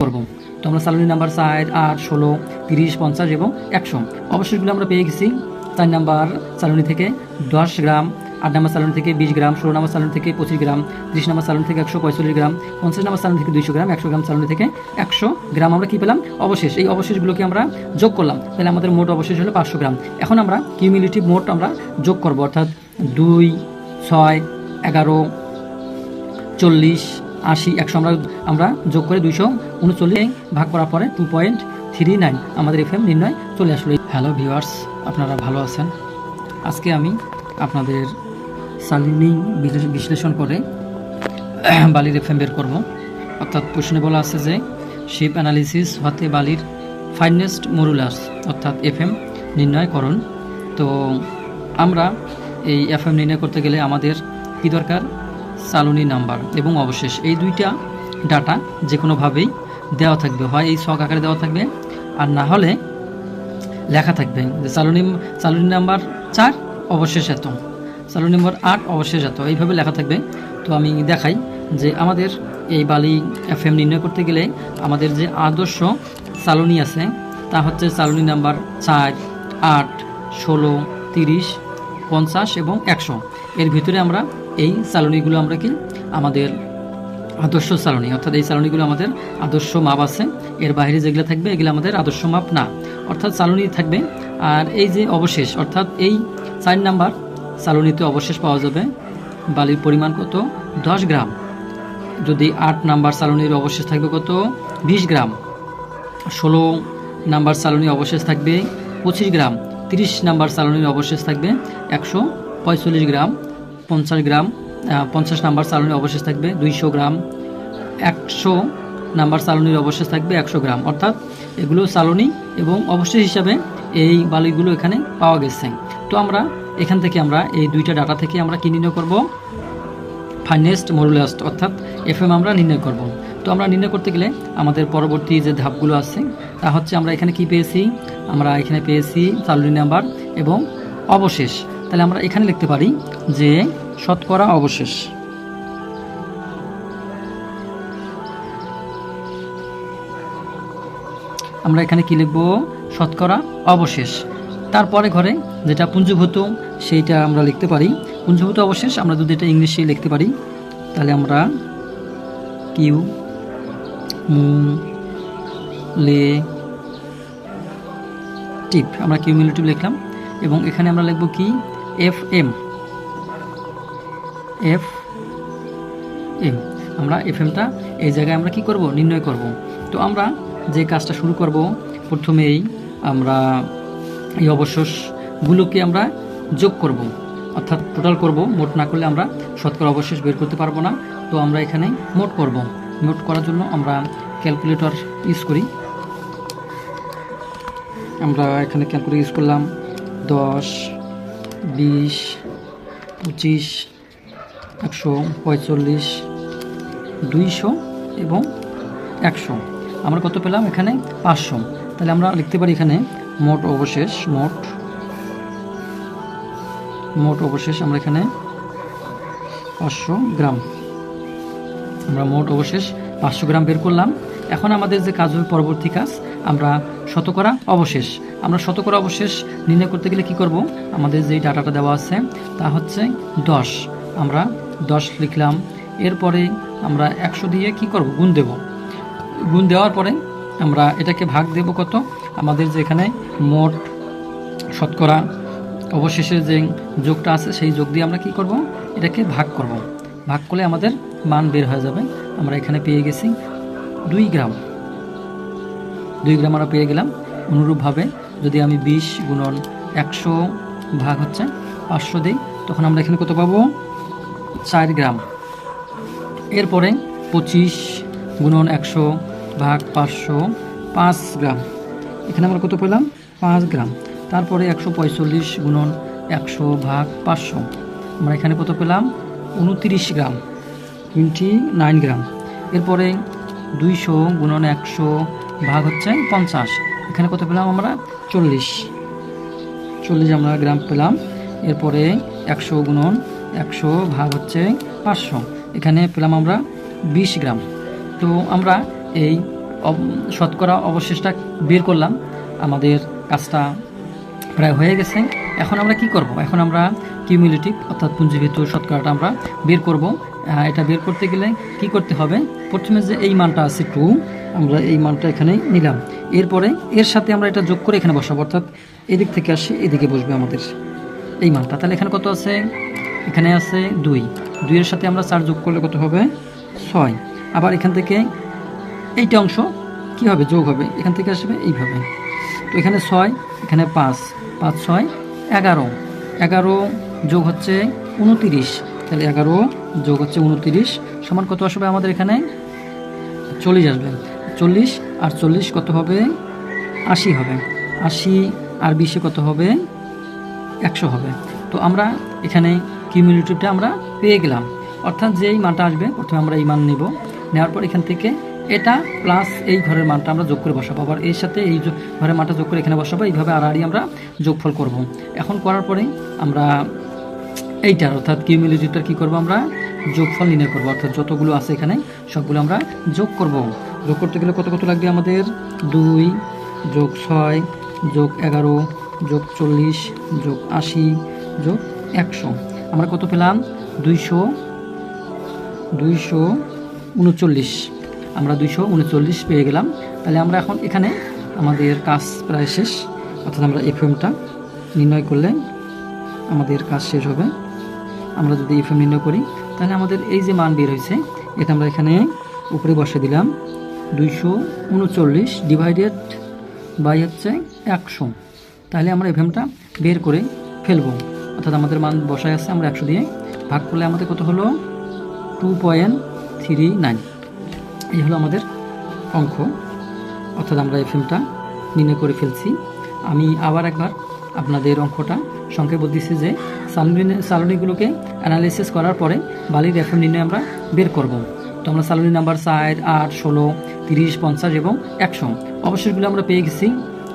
করব। তো আমরা সালোনি নাম্বার চার আট, ষোলো, তিরিশ, পঞ্চাশ এবং একশো। অবশেষগুলো আমরা পেয়ে গেছি। চার নাম্বার সালোনি থেকে দশ গ্রাম, আট নাম্বার সালোনি থেকে বিশ গ্রাম, ষোলো নাম্বার সালোনি থেকে পঁচিশ গ্রাম, ত্রিশ নাম্বার সালোনি থেকে একশো পঁয়তাল্লিশ গ্রাম, পঞ্চাশ নাম্বার সালোনি থেকে দুইশো গ্রাম, একশো গ্রাম সালোনি থেকে একশো গ্রাম। আমরা কী পেলাম? অবশেষ। এই অবশেষগুলোকে আমরা যোগ করলাম। তাহলে আমাদের মোট অবশেষ হলো পাঁচশো গ্রাম। এখন আমরা কিউমিলিটিভ মোট আমরা যোগ করব। অর্থাৎ দুই, ছয়, এগারো, চল্লিশ, আশি, একশো। আমরা আমরা যোগ করে দুইশো উনচল্লিশ ভাগ করার পরে টু পয়েন্ট থ্রি নাইন আমাদের এফএম নির্ণয় চলে আসলো। হ্যালো ভিউয়ার্স আপনারা ভালো আছেন? আজকে আমি আপনাদের সালিনি বিশ্লেষণ করে বালির এফএম বের করব। অর্থাৎ প্রশ্নে বলা আছে যে শিপ অ্যানালিসিস হতে বালির ফাইনেস্ট মরুলাস অর্থাৎ এফএম নির্ণয়করণ। তো আমরা এই এফএম নির্ণয় করতে গেলে আমাদের কী দরকার? চালনী নাম্বার এবং অবশেষ। এই দুইটা ডাটা যে কোনোভাবেই দেওয়া থাকবে, হয় এই ছক আকারে দেওয়া থাকবে, আর না হলে লেখা থাকবে যে চালনী চালনী নাম্বার চার অবশেষ এত চালনী নাম্বার আট অবশেষ এত এইভাবে লেখা থাকবে। তো আমি দেখাই যে আমাদের এই বালি এফ এম নির্ণয় করতে গেলে আমাদের যে আদর্শ চালনী আছে, তা হচ্ছে চালনী নাম্বার চার, আট, ষোলো, তিরিশ, পঞ্চাশ এবং একশো। এর ভিতরে আমরা এই চালনীগুলো আমরা কি? আমাদের আদর্শ চালনী অর্থাৎ এই চালনীগুলো আমাদের আদর্শ মাপ আছে। এর বাইরে যেগুলো থাকবে, এগুলো আমাদের আদর্শ মাপ না। অর্থাৎ চালনী থাকবে। আর এই যে অবশেষ, অর্থাৎ এই চার নাম্বার চালনীতে অবশেষ পাওয়া যাবে, বালির পরিমাণ কত? দশ গ্রাম। যদি আট নাম্বার চালনীর অবশেষ থাকবে কত? বিশ গ্রাম। ষোলো নাম্বার চালনী অবশেষ থাকবে পঁচিশ গ্রাম। তিরিশ নাম্বার চালনীর অবশেষ থাকবে একশো পঁয়তাল্লিশ গ্রাম, পঞ্চাশ গ্রাম পঞ্চাশ নাম্বার চালনীর অবশেষ থাকবে দুইশো গ্রাম, একশো নাম্বার চালনীর অবশেষ থাকবে একশো গ্রাম। অর্থাৎ এগুলো চালনী এবং অবশেষ হিসাবে এই বালিগুলো এখানে পাওয়া গেছে। তো আমরা এখান থেকে আমরা এই দুইটা ডাটা থেকে আমরা কি নির্ণয় করব? ফাইনেস্ট মরুলাস্ট অর্থাৎ এফএম আমরা নির্ণয় করব। তো আমরা নির্ণয় করতে গেলে আমাদের পরবর্তী যে ধাপগুলো আছে, তা হচ্ছে আমরা এখানে কি পেয়েছি? আমরা এখানে পেয়েছি চালনী নাম্বার এবং অবশেষ। তাহলে আমরা এখানে লিখতে পারি যে শতকরা অবশেষ। আমরা এখানে কি লিখব? শতকরা অবশেষ। তারপরে ঘরে যেটা পুঞ্জীভূত, সেইটা আমরা লিখতে পারি। পুঞ্জীভূত অবশেষ আমরা যদি এটা ইংলিশে লিখতে পারি, তাহলে আমরা কিউ, মু, লে, টিপ, আমরা কিউ কিউমিউলেটিভ লিখলাম। এবং এখানে আমরা লিখব কি? F, M. এফ এম আমরা এফ এমটা এই জায়গায় আমরা কি করব? নির্ণয় করব। তো আমরা যে কাজটা শুরু করব, প্রথমেই আমরা এই অবশেষগুলোকে আমরা যোগ করব। অর্থাৎ টোটাল করব। মোট না করলে আমরা শতকরা অবশেষ বের করতে পারব না। তো আমরা এখানে মোট করব। মোট করার জন্য আমরা ক্যালকুলেটর ইউজ করি। আমরা এখানে ক্যালকুলেটর ইউজ করলাম দশ, বিশ, পঁচিশ একশো পঁয়তাল্লিশ, দুইশো এবং একশো। আমরা কত পেলাম এখানে? পাঁচশো। তাহলে আমরা লিখতে পারি এখানে মোট অবশেষ, মোট মোট অবশেষ আমরা এখানে পাঁচশো গ্রাম। আমরা মোট অবশেষ পাঁচশো গ্রাম বের করলাম। এখন আমাদের যে কাজ হবে পরবর্তী কাজ, আমরা শতকরা অবশেষ। আমরা শতকরা অবশেষ নির্ণয় করতে গেলে কি করব? আমাদের যে ডাটাটা দেওয়া আছে, তা হচ্ছে দশ। আমরা দশ লিখলাম। এরপরে আমরা একশো দিয়ে কি করব? গুণ দেব। গুণ দেওয়ার পরে আমরা এটাকে ভাগ দেব কত? আমাদের যে এখানে মোট শতকরা অবশেষে যে যোগটা আছে, সেই যোগ দিয়ে আমরা কি করব? এটাকে ভাগ করব। ভাগ করলে আমাদের মান বের হয়ে যাবে। আমরা এখানে পেয়ে গেছি দুই গ্রাম। দুই গ্রাম আমরা পেয়ে গেলাম। অনুরূপভাবে যদি আমি বিশ গুণন একশো ভাগ হচ্ছে পাঁচশো দিই, তখন আমরা এখানে কত পাবো? চার গ্রাম। এরপরে পঁচিশ গুণন একশো ভাগ পাঁচশো পাঁচ গ্রাম। এখানে আমরা কত পেলাম? পাঁচ গ্রাম। তারপরে একশো পঁয়তাল্লিশ গুণন একশো ভাগ পাঁচশো। আমরা এখানে কত পেলাম? উনতিরিশ গ্রাম। টোয়েন্টি নাইন গ্রাম। এরপরে দুইশো গুণন একশো ভাগ হচ্ছে পঞ্চাশ। এখানে কত পেলাম আমরা? চল্লিশ। চল্লিশ আমরা গ্রাম পেলাম। এরপরে একশো গুণন একশো ভাগ হচ্ছে পাঁচশো। এখানে পেলাম আমরা বিশ গ্রাম। তো আমরা এই শতকরা অবশেষটা বের করলাম। আমাদের কাজটা প্রায় হয়ে গেছে। এখন আমরা কি করব? এখন আমরা কিউমিউলেটিভ অর্থাৎ পুঞ্জীভূত শতকরাটা আমরা বের করব। এটা বের করতে গেলে কি করতে হবে? প্রথমে যে এই মানটা আছে টু, আমরা এই মানটা এখানে নিলাম। এরপরে এর সাথে আমরা এটা যোগ করে এখানে বসাবো। অর্থাৎ এদিক থেকে আসে এদিকে বসবে আমাদের এই মানটা। তাহলে এখানে কত আছে? এখানে আছে দুই। দুইয়ের সাথে আমরা চার যোগ করলে কত হবে? ছয়। আবার এখান থেকে এইটা অংশ কি হবে? যোগ হবে। এখান থেকে আসবে এইভাবে। তো এখানে ছয়, এখানে পাঁচ। পাঁচ, ছয়, এগারো। এগারো যোগ হচ্ছে উনতিরিশ। তাহলে এগারো যোগ হচ্ছে উনতিরিশ। সমান কত আসবে আমাদের এখানে? চল্লিশ আসবে। চল্লিশ আর চল্লিশ কত হবে? আশি হবে। আশি আর বিশে কত হবে? একশো হবে। তো আমরা এখানে কিউমিউলেটিভটা আমরা পেয়ে গেলাম। অর্থাৎ যেই মানটা আসবে, প্রথমে আমরা এই মান নেব। নেওয়ার পর এখান থেকে এটা প্লাস এই ঘরের মানটা আমরা যোগ করে বসাবো। আবার এর সাথে এই ঘরের মানটা যোগ করে এখানে বসাবো, এইভাবে আড়াআড়ি আমরা যোগফল করব। এখন করার পরে আমরা এইটার অর্থাৎ কিউমিউলেটিভটার কী করব আমরা? যোগফল নির্ণয় করব। অর্থাৎ যতগুলো আছে এখানে, সবগুলো আমরা যোগ করব। যোগ করতে গেলে কত কত লাগবে আমাদের? দুই যোগ ছয় যোগ এগারো যোগ চল্লিশ যোগ আশি যোগ একশো। আমরা কত পেলাম? দুইশো দুইশো উনচল্লিশ। আমরা দুইশো উনচল্লিশ পেয়ে গেলাম। তাহলে আমরা এখন এখানে আমাদের কাজ প্রায় শেষ। অর্থাৎ আমরা এফএমটা নির্ণয় করলে আমাদের কাজ শেষ হবে। আমরা যদি এফএম নির্ণয় করি, তাহলে আমাদের এই যে মান বের হয়েছে, এটা আমরা এখানে উপরে বসে দিলাম। দুইশো উনচল্লিশ ডিভাইডেড বাই হচ্ছে একশো। তাহলে আমরা এফএমটা বের করে ফেলব। অর্থাৎ আমাদের মান বসায় আছে আমরা একশো দিয়ে। ভাগ করলে আমাদের কত হলো? টু পয়েন্ট থ্রি নাইন এই হলো আমাদের অঙ্ক। অর্থাৎ আমরা এফএমটা নির্ণয় করে ফেলছি। আমি আবার একবার আপনাদের অঙ্কটা সংক্ষেপ বলতেছি যে, সালুনি, সালুনিগুলোকে অ্যানালিসিস করার পরে বালির এফএম নির্ণয় আমরা বের করব। তো আমরা সালুনি নাম্বার চার, আট, ষোলো, তিরিশ, পঞ্চাশ এবং একশো। অবশ্যইগুলো আমরা পেয়ে গেছি।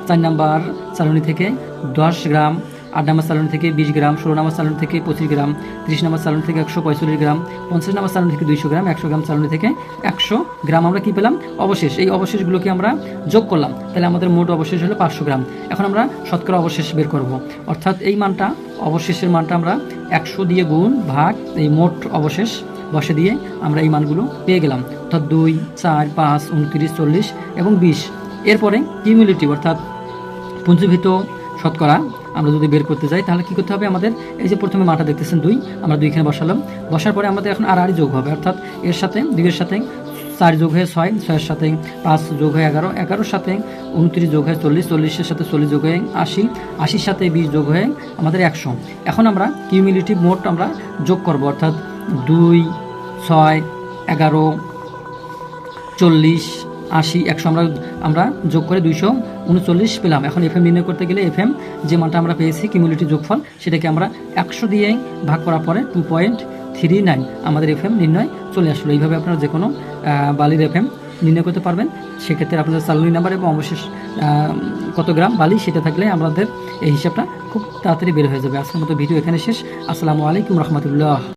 চার নাম্বার সালুনি থেকে দশ গ্রাম আট নাম্বার সালন থেকে বিশ গ্রাম, ষোলো নাম্বার সালন থেকে পঁচিশ গ্রাম, তিরিশ নাম্বার সালন থেকে একশো পঁয়তাল্লিশ গ্রাম, পঞ্চাশ নাম্বার সালন থেকে দুইশো গ্রাম, একশো গ্রাম সালন থেকে একশো গ্রাম আমরা কি পেলাম? অবশেষ। এই অবশেষগুলোকে আমরা যোগ করলাম। তাহলে আমাদের মোট অবশেষ হলো পাঁচশো গ্রাম। এখন আমরা শতকরা অবশেষ বের করব। অর্থাৎ এই মানটা, অবশেষের মানটা আমরা একশো দিয়ে গুণ ভাগ এই মোট অবশেষ বসে দিয়ে আমরা এই মানগুলো পেয়ে গেলাম। অর্থাৎ দুই, চার, পাঁচ, উনত্রিশ, চল্লিশ এবং বিশ। এরপরে কিউমুলেটিভ অর্থাৎ পুঞ্জীভূত শতকরা, আমরা যদি বের করতে যাই, তাহলে কি করতে হবে আমাদের? এই যে প্রথমে মাটা দেখতেছেন দুই, আমরা দুইখানে বসালাম। বসার পরে আমাদের এখন আর আড়ি যোগ হবে, অর্থাৎ এর সাথে, দুইয়ের সাথে চার যোগ হয়ে ছয়, ছয়ের সাথে পাঁচ যোগ হয়ে এগারো, এগারোর সাথে উনত্রিশ যোগ হয়ে চল্লিশ, চল্লিশের সাথে চল্লিশ যোগ হয়ে আশি, আশির সাথে বিশ যোগ হয়ে আমাদের একশো। এখন আমরা কিউমিউলেটিভ মোট আমরা যোগ করব, অর্থাৎ দুই, ছয়, এগারো, চল্লিশ, আশি, একশো। আমরা আমরা যোগ করে দুইশো উনচল্লিশ পেলাম। এখন এফএম নির্ণয় করতে গেলে এফএম যে মানটা আমরা পেয়েছি কিউমুলেটিভ যোগফল, সেটাকে আমরা একশো দিয়ে ভাগ করার পরে টু পয়েন্ট থ্রি নাইন আমাদের এফএম নির্ণয় চলে আসলো। এইভাবে আপনারা যে কোনো বালির এফএম নির্ণয় করতে পারবেন। সেক্ষেত্রে আপনাদের সালনি নাম্বার এবং অবশেষ কত গ্রাম বালি সেটা থাকলে আমাদের এই হিসাবটা খুব তাড়াতাড়ি বের হয়ে যাবে। আজকের মতো ভিডিও এখানে শেষ। আসসালামু আলাইকুম রহমতুল্লাহ।